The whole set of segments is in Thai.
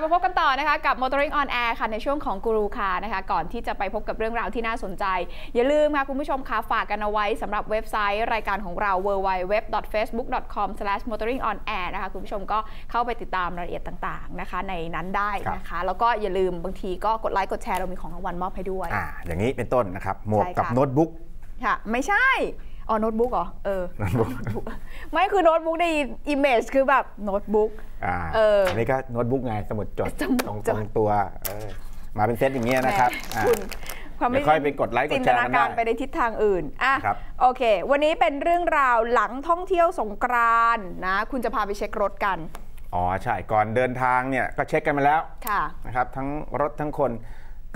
ลับมาพบกันต่อนะคะกับ Motoring on Air ค่ะในช่วงของกูรูคานะคะก่อนที่จะไปพบกับเรื่องราวที่น่าสนใจ อย่าลืมค่ะคุณผู้ชมคะฝากกันเอาไว้สำหรับเว็บไซต์รายการของเรา www.facebook.com/motoringonair นะคะคุณผู้ชมก็เข้าไปติดตามรายละเอียดต่างๆนะคะในนั้นได้นะคะ แล้วก็อย่าลืมบางทีก็กดไลค์กดแชร์เรามีของรางวัลมอบให้ด้วยอ่าอย่างนี้เป็นต้นนะครับหมวกใช่กับค่ะโน้ตบุ๊กค่ะไม่ใช่ อ๋อโน้ตบุ๊กเหรอ เออ โน้ตบุ๊ก ไม่คือโน้ตบุ๊กในอิมเมจคือแบบโน้ตบุ๊ก อ่าเอออันนี้ก็โน้ตบุ๊กไงสมุดจดสมุดตรงจตด รงตัวเออมาเป็นเซตอย่างเงี้ยนะครับแหมอ่า คุณความเดี๋ยวค่อยไปกดไลค์กดแชร์จินตกันนาได้การไปในทิศทางอื่นอะครับ โอเค วันนี้เป็นเรื่องราวหลังท่องเที่ยวสงกรานต์นะ คุณจะพาไปเช็ครถกันอ๋อใช่ก่อนเดินทางเนี่ยก็เช็คกันมาแล้วค่ะ นะครับทั้งรถทั้งคน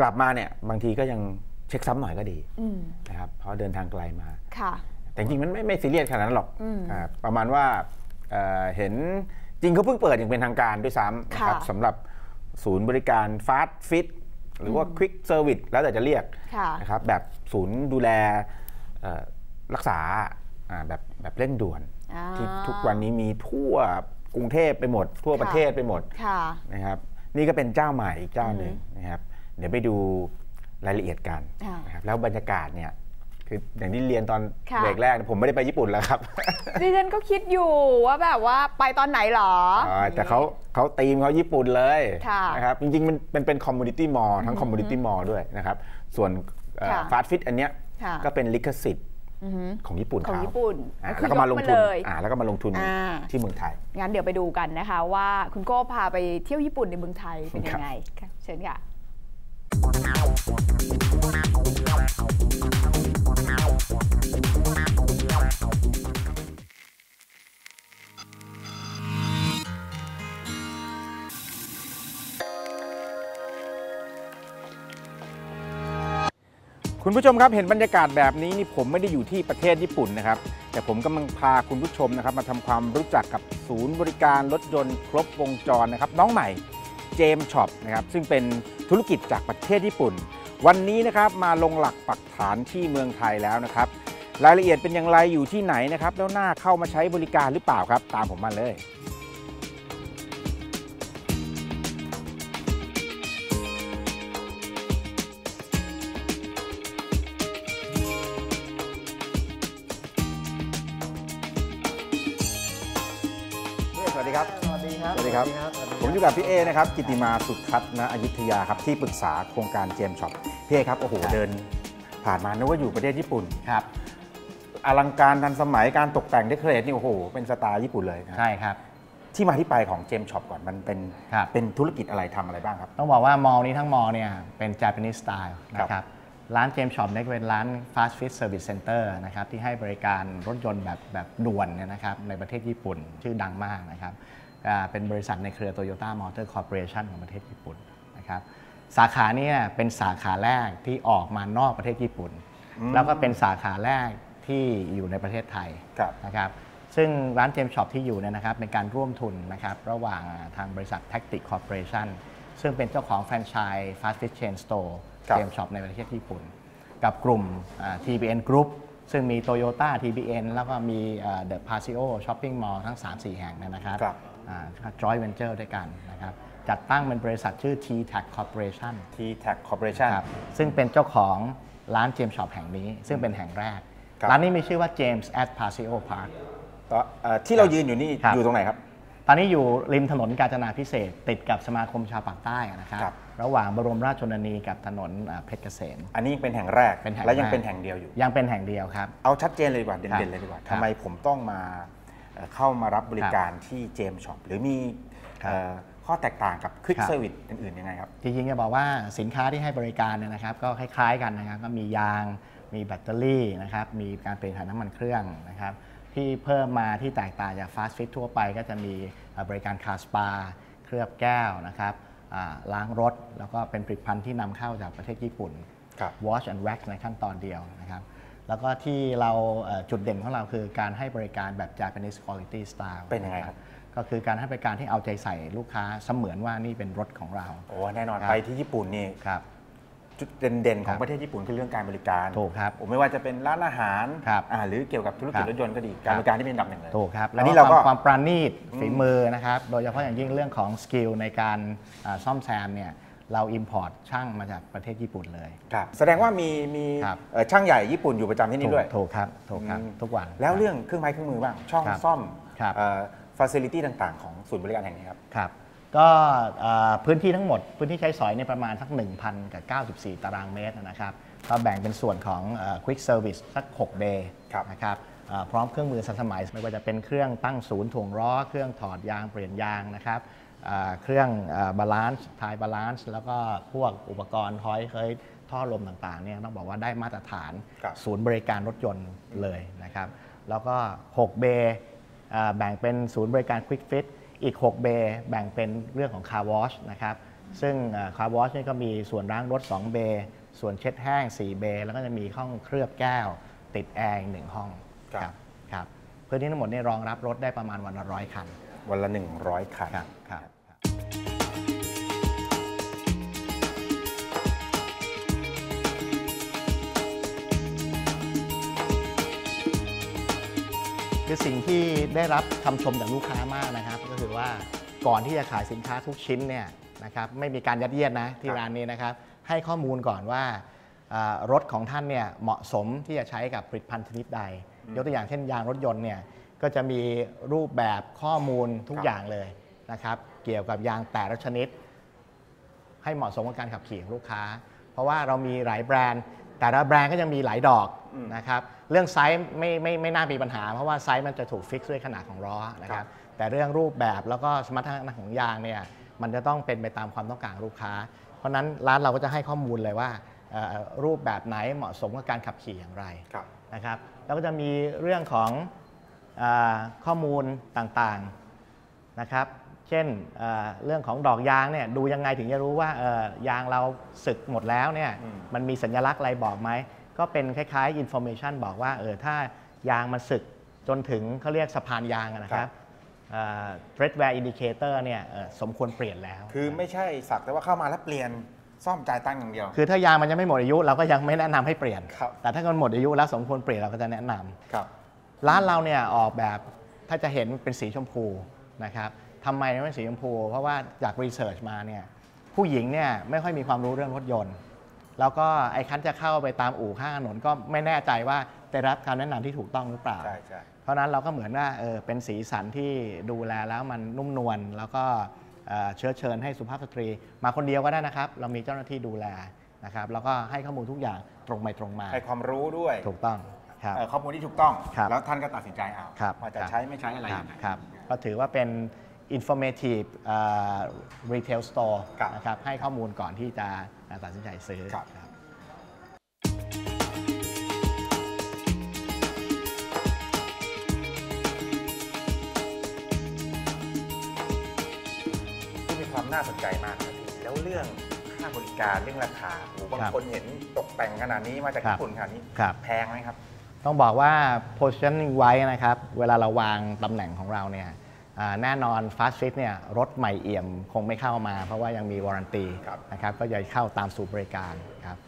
กลับมาเนี่ยบางทีก็ยังเช็คซ้ำหน่อยก็ดีอืมนะครับเพราะเดินทางไกลมา ค่ะ แต่จริงๆมันไม่ไม่ซีเรียสขนาดนั้นหรอกอืมอ่าประมาณว่าเอ่อเห็นจริงเขาเพิ่งเปิดอย่างเป็นทางการด้วยซ้ำนะครับค่ะสำหรับศูนย์บริการฟาสต์ฟิตหรือว่าควิกเซอร์วิสแล้วแต่จะเรียกค่ะนะครับแบบศูนย์ดูแลเอ่อรักษาอ่าแบบแบบเร่งด่วนอ่าที่ทุกวันนี้มีทั่วกรุงเทพไปหมด ทั่วประเทศไปหมดค่ะนะครับนี่ก็เป็นเจ้าใหม่อีกเจ้าหนึ่งนะครับเดี๋ยวไปดูรายละเอียดกันอ่านนะครับแล้วบรรยากาศเนี่ย คืออย่างที่เรียนตอนค่ะเบรกแรกเนี่ยผมไม่ได้ไปญี่ปุ่นแล้วครับ ดิฉันก็คิดอยู่ว่าแบบว่าไปตอนไหนหรอ อ่าแต่เขาเขาตีมเขาญี่ปุ่นเลยค่ะ นะครับจริงๆ มันมันเป็นคอมมูนิตี้มอลทั้งคอมมูนิตี้มอลด้วยนะครับ ส่วนค่ะฟาสต์ฟิตอันเนี้ยค่ะก็เป็นลิขสิทธิ์อือหือ ของญี่ปุ่นของเขาญี่ปุ่นอ่าก็คือแล้วก็มาลงยกมาทุนเลยอ่าแล้วก็มาลงทุนอ่า ที่เมืองไทย งั้นเดี๋ยวไปดูกันนะคะว่าคุณโก้พาไปเที่ยวญี่ปุ่นในเมืองไทยเป็นยังไงค่ะเชิญค่ะ คุณผู้ชมครับเห็นบรรยากาศแบบนี้นี่ผมไม่ได้อยู่ที่ประเทศญี่ปุ่นนะครับ แต่ผมกำลังพาคุณผู้ชมนะครับ มาทำความรู้จักกับศูนย์บริการรถยนต์ครบวงจรนะครับ น้องใหม่เจมช็อปนะครับซึ่งเป็นธุรกิจจากประเทศญี่ปุ่น วันนี้นะครับมาลงหลักปักฐานที่เมืองไทยแล้วนะครับ รายละเอียดเป็นอย่างไรอยู่ที่ไหนนะครับ แล้วน่าเข้ามาใช้บริการหรือเปล่าครับ ตามผมมาเลย สวัสดีครับสวัสดีครับ ผมอยู่กับพี่เอนะครับ กิติมาสุดทัศน์นะอยุธยาครับ ที่ปรึกษาโครงการเจมช็อป พี่เอครับ โอ้โห เดินผ่านมานึกว่าอยู่ประเทศญี่ปุ่น ครับ อลังการทันสมัยการตกแต่งเดคอเรทนี่โอ้โห เป็นสไตล์ญี่ปุ่นเลยนะใช่ครับ ที่มาที่ไปของเจมช็อปก่อน มันเป็นครับเป็นธุรกิจอะไรทำอะไรบ้างครับ ต้องบอกว่ามอลนี้ทั้งมอลเนี่ย เป็น Japanese style ครับนะครับร้านเจมช็อปเนี่ยเป็นร้าน fast fit service center นะครับที่ให้บริการรถยนต์แบบแบบด่วนเนี่ยนะครับในประเทศญี่ปุ่นชื่อดังมากนะครับอ่า เป็นบริษัทในเครือ Toyota Motor Corporation ของประเทศญี่ปุ่นนะครับสาขาเนี่ยเป็นสาขาแรกที่ออกมานอกประเทศญี่ปุ่น แล้วก็เป็นสาขาแรกที่อยู่ในประเทศไทยครับนะครับซึ่งร้านเจมช็อปที่อยู่เนี่ยนะครับเป็นการร่วมทุนนะครับระหว่างทางบริษัท Tactic Corporation ซึ่งเป็นเจ้าของแฟรนไชส์ Fast Food Chain Store ครับเจมช็อปในประเทศญี่ปุ่น กับกลุ่มอ่า TBN Group ซึ่งมี Toyota TBN แล้วก็มีอ่า The Paseo Shopping Mall ทั้ง 3-4 แห่งเนยนะครับ ครับอ่า Joint Venture ด้วยกันนะครับจัดตั้งเป็นบริษัทชื่อ T-Tac Corporation T Tag Corporation ครับซึ่งเป็นเจ้าของร้านเจมช็อปแห่งนี้ ซึ่งเป็นแห่งแรกครับร้านนี้มีชื่อว่า James at Paseo Park ก็เอ่อที่เรายืนอยู่นี่ครับอยู่ตรงไหนครับ ตอนนี้อยู่ริมถนนกาญจนาพิเศษกติดกับสมาคมชาวปากใต้นะครับครับระหว่างบรมราชชนนีกับถนนอ่าเพชรเกษมอันนี้เป็นแห่งแรกเป็นแห่งและยังแรกเป็นแห่งเดียวอยู่ ยังเป็นแห่งเดียวครับ เอาชัดเจนเลยดีกว่าครับเด่นๆเลยดีกว่าครับทำไมผมต้องมา เอ่อเข้ามารับบริการที่เจมช็อปหรือมีครับเอ่อข้อแตกต่างกับควิกครับเซอร์วิสอื่นๆยังไงครับ จริงๆจะบอกว่าสินค้าที่ให้บริการเนี่ยนะครับ ก็คล้ายๆกันนะครับ ก็มียาง มีแบตเตอรี่นะครับ มีการเปลี่ยนถ่ายน้ำมันเครื่องนะครับ ที่เพิ่มมาที่แตกต่างจากฟาสต์ฟิตทั่วไป ก็จะมีเอ่อบริการคาสปา เคลือบแก้วนะครับอ่าล้างรถ แล้วก็เป็นผลิตภัณฑ์ที่นำเข้าจากประเทศญี่ปุ่นครับ wash and wax ในขั้นตอนเดียวนะครับ แล้วก็ที่เราเอ่อจุดเด่นของเราคือการให้บริการแบบ Japanese quality style เป็นยังไงครับ ก็คือการให้บริการที่เอาใจใส่ลูกค้าเสมือนว่านี่เป็นรถของเรา โอ้แน่นอนครับไปที่ญี่ปุ่นนี่ครับจุดเด่นๆขครัองบประเทศญี่ปุ่นคือเรื่องการบริการถูกครับผมไม่ว่าจะเป็นร้านอาหารครับอ่าหรือเกี่ยวกับธุรกิจครับรถยนต์ก็ดีการบริการที่เป็นอันดับหนึ่งเลยถูกครับอันนี้เราคก็วามความปราณีตอืมฝีมือนะครับโดยเฉพาะอย่างยิ่งเรื่องของสกิลในการอ่าซ่อมแซมเนี่ย เราอิมพอร์ตช่างมาจากประเทศญี่ปุ่นเลย ครับแสดงว่ามีมีครับ เอ่อช่างใหญ่ญี่ปุ่นอยู่ประจำที่นี่ถูกด้วยถูกครับถูกครับ อืม ทุกวัน แล้วคบเรื่องเครื่องไม้เครื่องมือบ้างช่องครับซ่อมครับฟ a ซิลิตี้ต่างๆ ของศูนย์บริการแห่งนี้ครับ ครับ ก็เอ่อพื้นที่ทั้งหมดพื้นที่ใช้สอยในยประมาณสัก 1,000กับ94 ตารางเมตรนะครับ ก็แบ่งเป็นส่วนของเอ่อ Quick Service สัก 6 day ครับนะครับเอ่อพร้อมเครื่องมือทันสมัย ไม่ว่าจะเป็นเครื่องตั้งศูนย์ถ่วงล้อ เครื่องถอดยางเปลี่ยนยางนะครับ เอ่อเครื่องบาลานซ์ทายบาลานซ์แล้วก็พวกอุปกรณ์ทอยเคยท่อลมต่างๆเนี่ยต้องบอกว่าได้มาตรฐานครับศูนย์บริการรถยนต์เลยนะครับ แล้วก็ 6 เบย์อ่าแบ่งเป็นศูนย์บริการ Quick Fit อีก 6 เบย์แบ่งเป็นเรื่องของ Car Wash นะครับซึ่งอ่า Car Wash นี่ก็มีส่วนล้างรถ 2 เบย์ส่วนเช็ดแห้ง 4 เบย์แล้วก็จะมีห้องเคลือบแก้ว ติดแอร์อีกหนึ่งห้องครับครับพื้นที่ทั้งหมดนี่รองรับรถได้ประมาณวันละร้อยคัน วันละ 100 คันครับ ครับคือสิ่งที่ได้รับคำชมจากลูกค้ามากนะครับ ก็คือว่าก่อนที่จะขายสินค้าทุกชิ้นเนี่ยนะครับไม่มีการยัดเยียดนะที่ครับร้านนี้นะครับ ให้ข้อมูลก่อนว่าอ่ารถของท่านเนี่ยเหมาะสมที่จะใช้กับผลิตภัณฑ์ชนิดใด ยกตัวอย่างเช่นยางรถยนต์เนี่ยก็จะมีรูปแบบข้อมูลทุกอย่างเลยนะครับเกี่ยวกับยางแต่ละชนิด ให้เหมาะสมกับการขับขี่ของลูกค้า เพราะว่าเรามีหลายแบรนด์ แต่ละแบรนด์ก็ยังมีหลายดอกอืมนะครับเรื่องไซส์ไม่ไม่ไม่น่ามีปัญหา เพราะว่าไซส์มันจะถูกฟิกซ์ด้วยขนาดของล้อนะคครัรับบแต่เรื่องรูปแบบแล้วก็สมรรถนะของยางเนี่ยมันจะต้องเป็นไปตามความต้องการของลูกค้า เพราะฉะนั้นร้านเราก็จะให้ข้อมูลเลยว่าเอ่อรูปแบบไหนเหมาะสมกับการขับขี่อย่างไรครับนะครับแล้วก็จะมีเรื่องของอาข้อมูลต่างๆนะครับ เช่นเอ่อเรื่องของดอกยางเนี่ยดูยังไงถึงจะรู้ว่าเอ่อยางเราสึกหมดแล้วเนี่ยอืมมันมีสัญลักษณ์อะไรบอกไหม ก็เป็นคล้ายๆ information บอกว่าเออถ้ายางมันสึกจนถึงเขาเรียกสะพานยางอะนะครับเอ่อ thread wear indicator เนี่ยเอ่อสมควรเปลี่ยนแล้ว คือไม่ใช่สักแต่ว่าเข้ามาแล้วเปลี่ยนซ่อมจ่ายตังค์อย่างเดียว คือถ้ายางมันยังไม่หมดอายุเราก็ยังไม่แนะนำให้เปลี่ยนครับแต่ถ้ามันหมดอายุแล้วสมควรเปลี่ยนเราก็จะแนะนำครับ ร้านเราเนี่ยออกแบบถ้าจะเห็นเป็นสีชมพูนะครับ ทำไมไม่เป็นสีชมพู เพราะว่าจากรีเสิร์ชมาเนี่ยผู้หญิงเนี่ยไม่ค่อยมีความรู้เรื่องรถยนต์ แล้วก็ไอ้คันจะเข้าไปตามอู่ข้างถนนก็ไม่แน่ใจว่าได้รับคำแนะนำที่ถูกต้องหรือเปล่า ใช่ใช่เพราะฉะนั้นเราก็เหมือนว่าเออเป็นสีสันที่ดูแลแล้วมันนุ่มนวลแล้วก็เอ่อเชื้อเชิญให้สุภาพสตรี มาคนเดียวก็ได้นะครับ เรามีเจ้าหน้าที่ดูแลนะครับแล้วก็ให้ข้อมูลทุกอย่างตรงไปตรงมา ให้ความรู้ด้วยถูกต้องครับเอ่อข้อมูลที่ถูกต้องครับแล้วท่านก็ตัดสินใจเอาครับว่าจะครับใช้ไม่ใช้อะไรคอรับย่างไรครับก็ถือว่าเป็น informative เอ่อ retail store ครับนะครับให้ข้อมูลก่อนที่จะตัดสินใจซื้อครับครับที่มีความน่าสนใจมากครับพี่แล้วเรื่องค่าบริการเรื่องราคาโอ้โหบางครับคนเห็นตกแต่งขนาดนี้มาจากครับญี่ปุ่นขนาดนี้ครับแพงไหมครับ ต้องบอกว่า positioning ไว้นะครับ เวลาเราวางตำแหน่งของเราเนี่ยอ่า แน่นอน fast fit เนี่ยรถใหม่เอี่ยมคงไม่เข้ามา เพราะว่ายังมีวารันตีครับนะครับก็จะเข้าตามสู่บริการครับ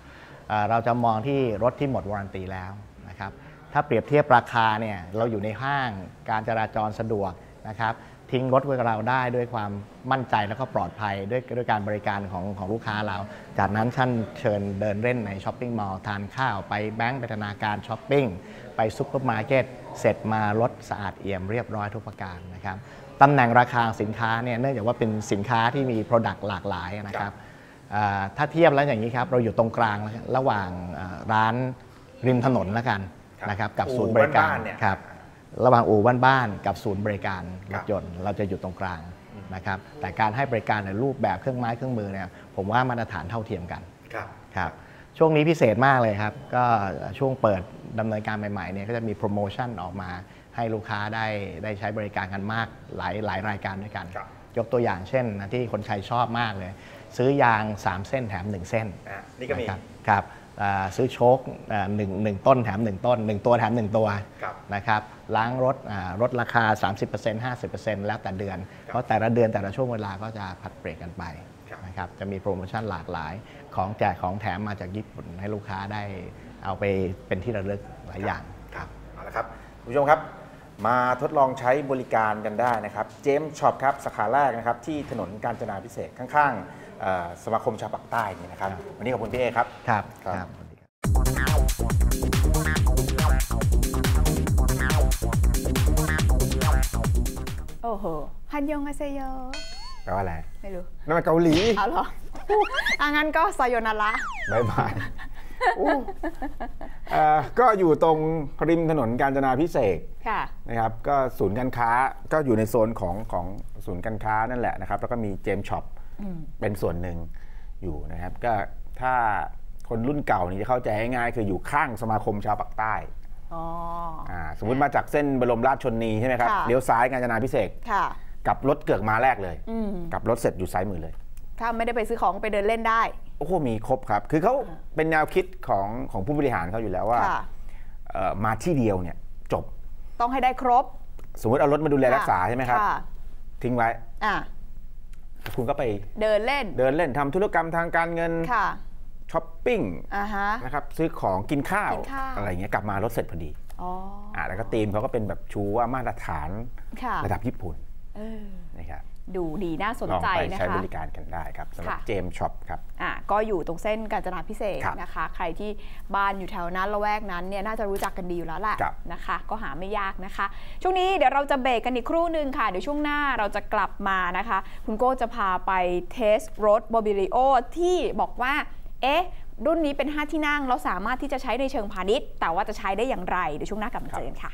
อ่าเราจะมองที่รถที่หมดวารันตีแล้วนะครับถ้าเปรียบเทียบราคาเนี่ยเราอยู่ในห้างการจราจรสะดวกนะครับ ทิ้งรถไว้กับเราได้ด้วยความมั่นใจแล้วก็ปลอดภัยด้วยด้วยการบริการของของลูกค้าเรา จากนั้นท่านเชิญเดินเล่นในช้อปปิ้งมอลล์ทานข้าวไปแบงก์ไปธนาคารช้อปปิ้งไปซุปเปอร์มาร์เก็ตเสร็จมารถสะอาดเอี่ยมเรียบร้อยทุกประการนะครับตำแหน่งราคาสินค้าเนี่ยเนื่องจากว่าเป็นสินค้าที่มี Product หลากหลายนะครับอ่าถ้าเทียบแล้วอย่างนี้ครับเราอยู่ตรงกลางระหว่างอ่าร้านริมถนนแล้วกันครับนะครับกับอู่ศูนย์บริการบ้านๆเนี่ยครับ ระหว่างอู่บ้านๆกับศูนย์บริการครรับถยนต์เราจะอยู่ตรงกลางนะครับแต่การให้บริการในรูปแบบเครื่องไม้เครื่องมือเนี่ยผมว่ามาตรฐานเท่าเทียมกันครับครับช่วงนี้พิเศษมากเลยครับ ก็ช่วงเปิดดำเนินการใหม่ๆเนี่ยก็จะมีโปรโมชั่นออกมา ให้ลูกค้าได้ได้ใช้บริการกันมากหลายหลายรายการด้วยกันครับยกตัวอย่างเช่นนะที่คนไทยชอบมากเลย ซื้อยาง 3 เส้นแถม 1 เส้นอะนี่ก็มีนะครับครับอ่า ซื้อโชคอ่าหนึ่งหนึ่งต้นแถม1ต้น1ตัวแถม1ตัวครับนะครับล้างรถอ่าลดราคา 30% 50%แล้วแต่เดือน เพราะแต่ละเดือนแต่ละช่วงเวลาก็จะผัดเปลี่ยนกันไปครับนะครับจะมีโปรโมชั่นหลากหลายของแจกของแถมมาจากญี่ปุ่นให้ลูกค้าได้เอาไปเป็นที่ระลึกหลายอย่างครับเอาละครับคุณผู้ชมครับ มาทดลองใช้บริการกันได้นะครับเจมช็อปครับสาขาแรกนะครับที่ถนนกาญจนาพิเศษกข้างๆเอ่อสมาคมชาวปากใต้นี่นะครับครับ วันนี้ขอบคุณพี่เอครับครับครับครับสวัสดีครับโอ้โหฮันยองอาเซโยแปลว่าอะไร ไม่รู้นั่นมันเกาหลีเอาเหรออะงั้นก็ซายโยนาระบายบายอู้เอ่อ ก็อยู่ตรงริมถนนกาญจนาพิเศษกค่ะนะครับ ก็ศูนย์การค้าก็อยู่ในโซนของของศูนย์การค้านั่นแหละนะครับ แล้วก็มีเจมช็อปเป็นส่วนหนึ่งอยู่นะครับ ก็ถ้าคนรุ่นเก่านี่จะเข้าใจง่ายๆคืออยู่ข้างสมาคมชาวปากใต้อ๋ออ่าสมมติมาจากเส้นบรมราชชนนีใช่ไหมครับค่ะเลี้ยวซ้ายกาญจนาพิเศษกค่ะกลับรถเกือกมาแรกเลยอืมกลับรถเสร็จอยู่ซ้ายมือเลย ถ้าไม่ได้ไปซื้อของไปเดินเล่นได้ โอ้โหมีครบครับ คือเขาเป็นแนวคิดของของผู้บริหารเขาอยู่แล้วว่าค่ะเอ่อมาที่เดียวเนี่ยจบ ต้องให้ได้ครบ สมมติเอารถมาดูแลรักษาใช่ไหมครับค่ะทิ้งไว้อะคุณก็ไปเดินเล่น เดินเล่นทำธุรกรรมทางการเงินค่ะช้อปปิ้งอ่าฮะนะครับซื้อของกินข้าวกินข้าวอะไรเงี้ยกลับมารถเสร็จพอดีอ๋ออ่าแล้วก็ธีมเขาก็เป็นแบบชูว่ามาตรฐานค่ะระดับญี่ปุ่นเออนะครับ ดูดีน่าสนลองใจไปนะใช้คะบริการกันได้ครับสำหรับค่ะเจมช็อปครับอะก็อยู่ตรงเส้นกาญจนาพิเศษกครับนะคะ ใครที่บ้านอยู่แถวนั้นละแวกนั้นเนี่ยน่าจะรู้จักกันดีอยู่แล้วแหละครับนะคะ ก็หาไม่ยากนะคะ ช่วงนี้เดี๋ยวเราจะเบรกกันอีกครู่หนึ่งค่ะ เดี๋ยวช่วงหน้าเราจะกลับมานะคะ คุณโก้จะพาไปเทสรถ b o b i l i o ที่บอกว่าเอ๊ะรุ่นนี้เป็น 5 ที่นั่งเราสามารถที่จะใช้ในเชิงพาณิชย์ แต่ว่าจะใช้ได้อย่างไรเดี๋ยวช่วงหน้ากลับมาเจอกันค่ะ